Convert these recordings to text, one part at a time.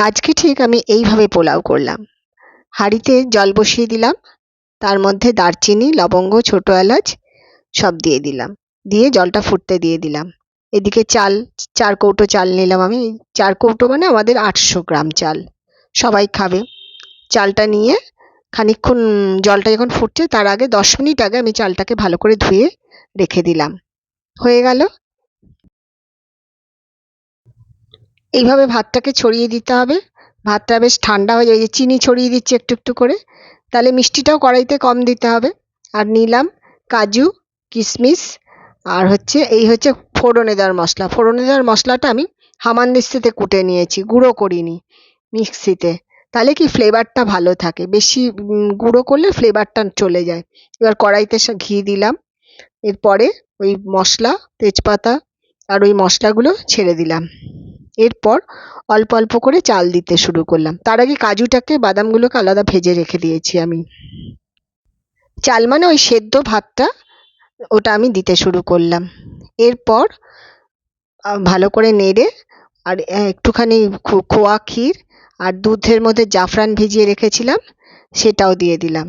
আজকে ঠিক আমি এইভাবে পোলাও করলাম। হাঁড়িতে জল বসিয়ে দিলাম, তার মধ্যে দারচিনি, লবঙ্গ, ছোটো এলাচ সব দিয়ে দিলাম। দিয়ে জলটা ফুটতে দিয়ে দিলাম। এদিকে চাল, চার কৌটো চাল নিলাম আমি। চার কৌটো মানে আমাদের আটশো গ্রাম চাল। সবাই খাবে। চালটা নিয়ে খানিকক্ষণ জলটা যখন ফুটছে, তার আগে দশ মিনিট আগে আমি চালটাকে ভালো করে ধুয়ে রেখে দিলাম। হয়ে গেল। এইভাবে ভাতটাকে ছড়িয়ে দিতে হবে। ভাতটা বেশ ঠান্ডা হয়ে যায় চিনি ছড়িয়ে দিচ্ছি একটু একটু করে। তাহলে মিষ্টিটাও কড়াইতে কম দিতে হবে। আর নিলাম কাজু কিশমিশ আর হচ্ছে এই হচ্ছে ফোড়নে দেওয়ার মশলা। ফোড়নে দেওয়ার মশলাটা আমি হামানদিস্তাতে কুটে নিয়েছি, গুঁড়ো করিনি মিক্সিতে। তাহলে কি ফ্লেভারটা ভালো থাকে? বেশি গুঁড়ো করলে ফ্লেভারটা চলে যায়। এবার কড়াইতে ঘি দিলাম। এরপরে ওই মশলা, তেজপাতা আর ওই মশলাগুলো ছেড়ে দিলাম। এরপর অল্প অল্প করে চাল দিতে শুরু করলাম। তার আগে কাজুটাকে বাদামগুলোকে আলাদা ভেজে রেখে দিয়েছি আমি। চাল মানে ওই সেদ্ধ ভাতটা, ওটা আমি দিতে শুরু করলাম। এরপর ভালো করে নেড়ে আর একটুখানি খোয়া ক্ষীর আর দুধের মধ্যে জাফরান ভিজিয়ে রেখেছিলাম, সেটাও দিয়ে দিলাম।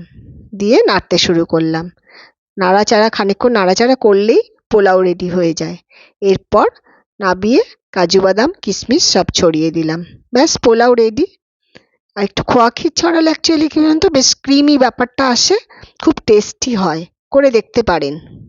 দিয়ে নাড়তে শুরু করলাম। নাড়াচাড়া, খানিকক্ষণ নাড়াচাড়া করলেই পোলাও রেডি হয়ে যায়। এরপর নাবিয়ে কাজু বাদাম কিশমিশ সব ছড়িয়ে দিলাম। ব্যাস, পোলাও রেডি আর একটু খোয়া ক্ষীর ছড়ালে অ্যাকচুয়ালি কী বলুন তো, বেশ ক্রিমি ব্যাপারটা আসে, খুব টেস্টি হয়। করে দেখতে পারেন।